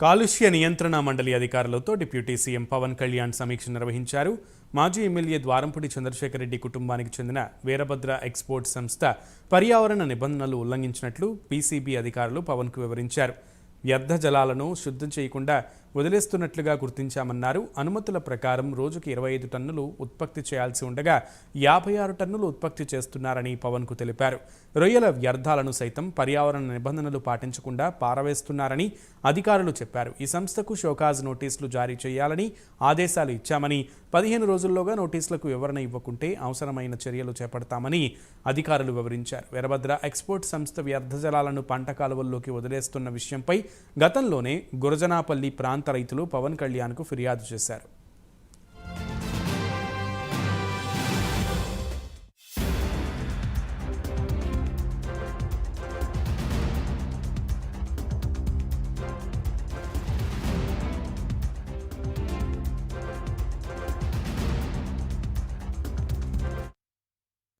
కాలుష్య నియంత్రణ మండలి అధికారులతో డిప్యూటీ సీఎం పవన్ కళ్యాణ్ సమీక్ష నిర్వహించారు. మాజీ ఎమ్మెల్యే ద్వారంపూడి చంద్రశేఖర్ రెడ్డి కుటుంబానికి చెందిన వీరభద్ర ఎక్స్పోర్ట్ సంస్థ పర్యావరణ నిబంధనలు ఉల్లంఘించినట్లు పీసీబీ అధికారులు పవన్కు వివరించారు. వ్యర్థ జలాలను శుద్ధం చేయకుండా వదిలేస్తున్నట్లుగా గుర్తించామన్నారు. అనుమతుల ప్రకారం రోజుకి ఇరవై ఐదు టన్నులు ఉత్పత్తి చేయాల్సి ఉండగా యాభై ఆరు టన్నులు ఉత్పత్తి చేస్తున్నారని పవన్కు తెలిపారు. రొయ్యల వ్యర్థాలను సైతం పర్యావరణ నిబంధనలు పాటించకుండా పారవేస్తున్నారని అధికారులు చెప్పారు. ఈ సంస్థకు షోకాజ్ నోటీసులు జారీ చేయాలని ఆదేశాలు ఇచ్చామని పదిహేను రోజుల్లోగా నోటీసులకు వివరణ ఇవ్వకుంటే అవసరమైన చర్యలు చేపడతామని అధికారులు వివరించారు. వీరభద్ర ఎక్స్పోర్ట్ సంస్థ వ్యర్థజలాలను పంట కాలువల్లోకి వదిలేస్తున్న విషయంపై గతంలోనే గురజనాపల్లి ప్రాంత రైతులు పవన్ కళ్యాణ్కు ఫిర్యాదు చేశారు.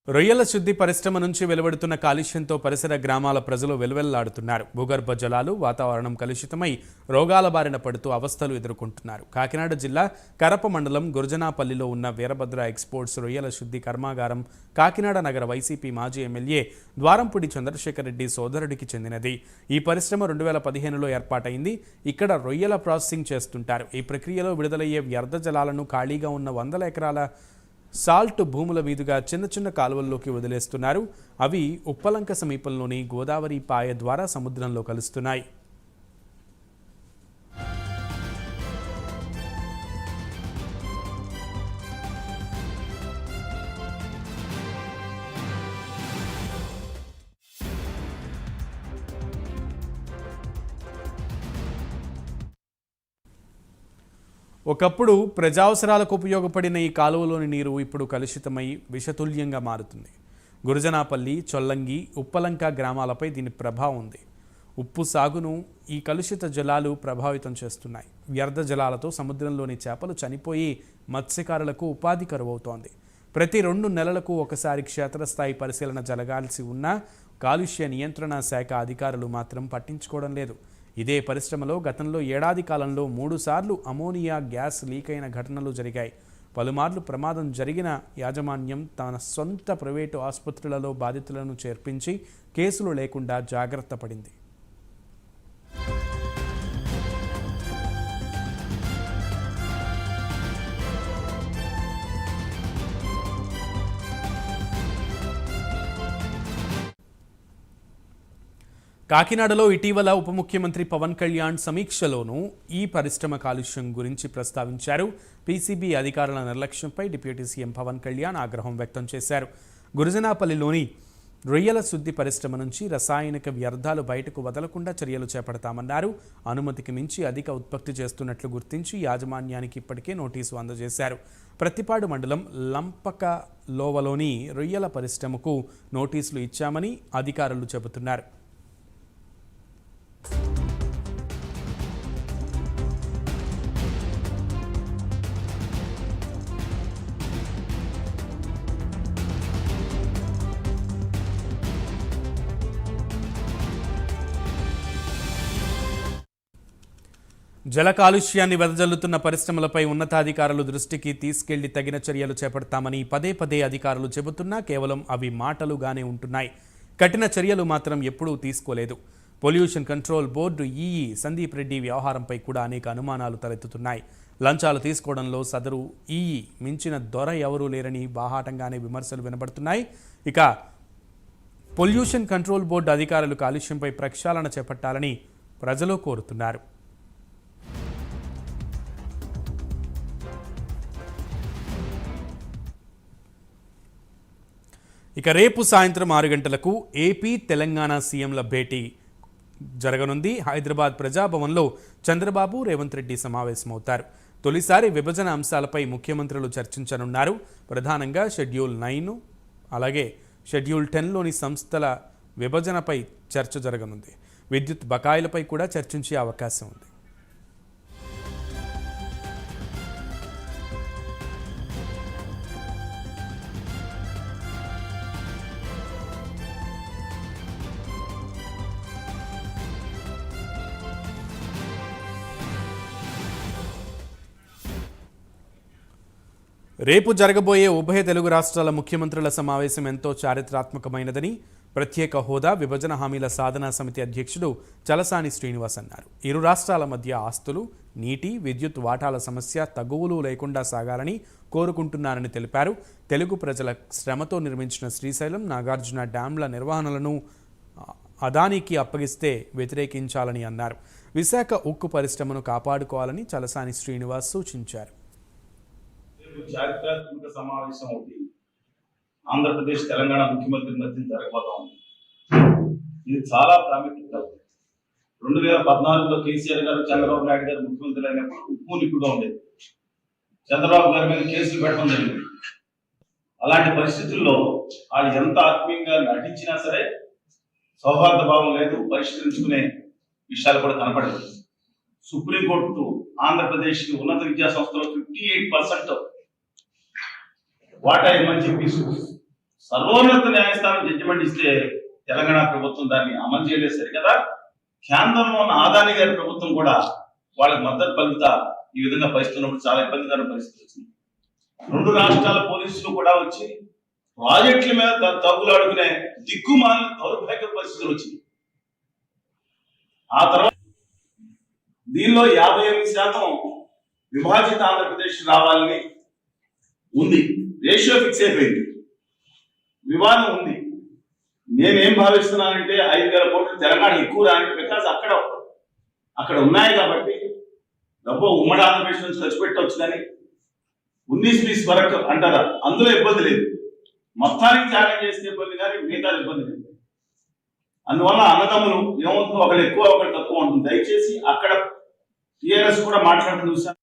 రొయ్యల శుద్ధి పరిశ్రమ నుంచి వెలువడుతున్న కాలుష్యంతో పరిసర గ్రామాల ప్రజలు వెలువెల్లాడుతున్నారు భూగర్భ జలాలు వాతావరణం కలుషితమై రోగాల బారిన పడుతూ అవస్థలు ఎదుర్కొంటున్నారు. కాకినాడ జిల్లా కరప మండలం గురజనాపల్లిలో ఉన్న వీరభద్ర ఎక్స్పోర్ట్స్ రొయ్యల శుద్ధి కర్మాగారం కాకినాడ నగర వైసీపీ మాజీ ఎమ్మెల్యే ద్వారంపూడి చంద్రశేఖర్ రెడ్డి సోదరుడికి చెందినది. ఈ పరిశ్రమ రెండు వేల పదిహేనులో ఏర్పాటైంది. ఇక్కడ రొయ్యల ప్రాసెసింగ్ చేస్తుంటారు. ఈ ప్రక్రియలో విడుదలయ్యే వ్యర్థ జలాలను ఖాళీగా ఉన్న వందల ఎకరాల సాల్ట్ భూముల మీదుగా చిన్న చిన్న కాలువల్లోకి వదిలేస్తున్నారు. అవి ఉప్పలంక సమీపంలోని గోదావరి పాయ ద్వారా సముద్రంలో కలుస్తున్నాయి. ఒకప్పుడు ప్రజావసరాలకు ఉపయోగపడిన ఈ కాలువలోని నీరు ఇప్పుడు కలుషితమై విషతుల్యంగా మారుతుంది. గురజనాపల్లి చొల్లంగి ఉప్పలంక గ్రామాలపై దీని ప్రభావం ఉంది. ఉప్పు సాగును ఈ కలుషిత జలాలు ప్రభావితం చేస్తున్నాయి. వ్యర్థ జలాలతో సముద్రంలోని చేపలు చనిపోయి మత్స్యకారులకు ఉపాధి కరువవుతోంది. ప్రతి రెండు నెలలకు ఒకసారి క్షేత్రస్థాయి పరిశీలన జరగాల్సి ఉన్నా కాలుష్య నియంత్రణ శాఖ అధికారులు మాత్రం పట్టించుకోవడం లేదు. ఇదే పరిశ్రమలో గతంలో ఏడాది కాలంలో మూడుసార్లు అమోనియా గ్యాస్ లీక్ అయిన ఘటనలు జరిగాయి. పలుమార్లు ప్రమాదం జరిగిన యాజమాన్యం తన సొంత ప్రైవేటు ఆసుపత్రులలో బాధితులను చేర్పించి కేసులు లేకుండా జాగ్రత్త పడింది. కాకినాడలో ఇటీవల ఉప ముఖ్యమంత్రి పవన్ కళ్యాణ్ సమీక్షలోనూ ఈ పరిశ్రమ కాలుష్యం గురించి ప్రస్తావించారు. పీసీబీ అధికారుల నిర్లక్ష్యంపై డిప్యూటీ సీఎం పవన్ కళ్యాణ్ ఆగ్రహం వ్యక్తం చేశారు. గురుజనాపల్లిలోని రొయ్యల శుద్ధి పరిశ్రమ నుంచి రసాయనిక వ్యర్థాలు బయటకు వదలకుండా చర్యలు చేపడతామన్నారు. అనుమతికి మించి అధిక ఉత్పత్తి చేస్తున్నట్లు గుర్తించి యాజమాన్యానికి ఇప్పటికే నోటీసు అందజేశారు. ప్రతిపాడు మండలం లంపక లోవలోని రొయ్యల పరిశ్రమకు నోటీసులు ఇచ్చామని అధికారులు చెబుతున్నారు. జల కాలుష్యాన్ని వెదజల్లుతున్న పరిశ్రమలపై ఉన్నతాధికారులు దృష్టికి తీసుకెళ్ళి తగిన చర్యలు చేపడతామని పదే పదే అధికారులు చెబుతున్నా కేవలం అవి మాటలుగానే ఉంటున్నాయి. కఠిన చర్యలు మాత్రం ఎప్పుడూ తీసుకోలేదు. Pollution control board EE Sandeep Reddy వ్యవహారంపై కూడా అనేక అనుమానాలు తలెత్తుతున్నాయి. లంచాలు తీసుకోవడంలో సదరు ఈఈ మించిన దొర ఎవరూ లేరని బాహాటంగానే విమర్శలు వినబడుతున్నాయి. ఇక పొల్యూషన్ కంట్రోల్ బోర్డు అధికారులు కాలుష్యంపై ప్రక్షాళన చేపట్టాలని ప్రజలు కోరుతున్నారు. ఇక రేపు సాయంత్రం ఆరు గంటలకు ఏపీ తెలంగాణ సీఎంల భేటీ జరగనుంది. హైదరాబాద్ ప్రజాభవన్లో చంద్రబాబు రేవంత్ రెడ్డి సమావేశమవుతారు. తొలిసారి విభజన అంశాలపై ముఖ్యమంత్రులు చర్చించనున్నారు. ప్రధానంగా షెడ్యూల్ నైన్ అలాగే షెడ్యూల్ టెన్లోని సంస్థల విభజనపై చర్చ జరగనుంది. విద్యుత్ బకాయిలపై కూడా చర్చించే అవకాశం ఉంది. రేపు జరగబోయే ఉభయ తెలుగు రాష్ట్రాల ముఖ్యమంత్రుల సమావేశం ఎంతో చారిత్రాత్మకమైనదని ప్రత్యేక హోదా విభజన హామీల సాధనా సమితి అధ్యక్షుడు చలసాని శ్రీనివాస్ అన్నారు. ఇరు రాష్ట్రాల మధ్య ఆస్తులు నీటి విద్యుత్ వాటాల సమస్య తగువులు లేకుండా సాగాలని కోరుకుంటున్నారని తెలిపారు. తెలుగు ప్రజల శ్రమతో నిర్మించిన శ్రీశైలం నాగార్జున డ్యాంల నిర్వహణలను అదానికి అప్పగిస్తే వ్యతిరేకించాలని అన్నారు. విశాఖ ఉక్కు పరిశ్రమను కాపాడుకోవాలని చలసాని శ్రీనివాస్ సూచించారు. చారిత్రాత్మక సమావేశం ఒకటి ఆంధ్రప్రదేశ్ తెలంగాణ ముఖ్యమంత్రి మధ్య జరగబోతా ఉంది. ఇది చాలా ప్రాముఖ్యత రెండు వేల పద్నాలుగులో కేసీఆర్ గారు చంద్రబాబు నాయుడు గారు ముఖ్యమంత్రి అయినప్పుడు ఉప్పు నిప్పుగా ఉండేది. చంద్రబాబు గారి మీద కేసులు పెట్టడం జరిగింది. అలాంటి పరిస్థితుల్లో వాళ్ళు ఎంత ఆత్మీయంగా నటించినా సరే సౌహార్ద భావం లేదు పరిష్కరించుకునే విషయాలు కూడా కనపడలేదు. సుప్రీంకోర్టు ఆంధ్రప్రదేశ్ ఉన్నత విద్యా సంస్థలో ఫిఫ్టీ ఎయిట్ పర్సెంట్ వాటా ఇవ్వమని చెప్పి సర్వోన్నత న్యాయస్థానం జడ్జిమెంట్ ఇస్తే తెలంగాణ ప్రభుత్వం దాన్ని అమలు చేయలేదు సరి కదా? కేంద్రంలో ఉన్న ఆదాని గారి ప్రభుత్వం కూడా వాళ్ళకి మద్దతు పలుకుతా ఈ విధంగా పరిస్థితున్నప్పుడు చాలా ఇబ్బందికర పరిస్థితి వచ్చింది రెండు రాష్ట్రాల పోలీసులు కూడా వచ్చి ప్రాజెక్టుల మీద త- తగ్గులు అడుగునే దిక్కుమాలిన దౌర్భాగ్య పరిస్థితులు వచ్చింది ఆ తర్వాత దీనిలో యాభై ఎనిమిది శాతం విభాజిత ఆంధ్రప్రదేశ్ రావాలని ఉంది. రేషియో ఫిక్స్ అయిపోయింది. వివాదం ఉంది. నేనేం భావిస్తున్నానంటే ఐదు వేల కోట్లు తెలంగాణ ఎక్కువ రాని బికాజ్ అక్కడ అక్కడ ఉన్నాయి కాబట్టి డబ్బు ఉమ్మడి ఆంధ్రప్రదేశ్ నుంచి ఖర్చు పెట్టవచ్చు కానీ ఉన్నీస్ పీస్ వరకు అంటారా? అందులో ఇబ్బంది లేదు. మొత్తానికి త్యాగం చేసిన ఇబ్బంది కానీ మిగతా ఇబ్బంది లేదు. అందువల్ల అన్నదమ్ములు ఏమవుతుందో ఒకళ్ళు ఎక్కువ ఒకళ్ళు తక్కువ ఉంటుంది. దయచేసి అక్కడ టీఆర్ఎస్ కూడా మాట్లాడుతూ చూసాను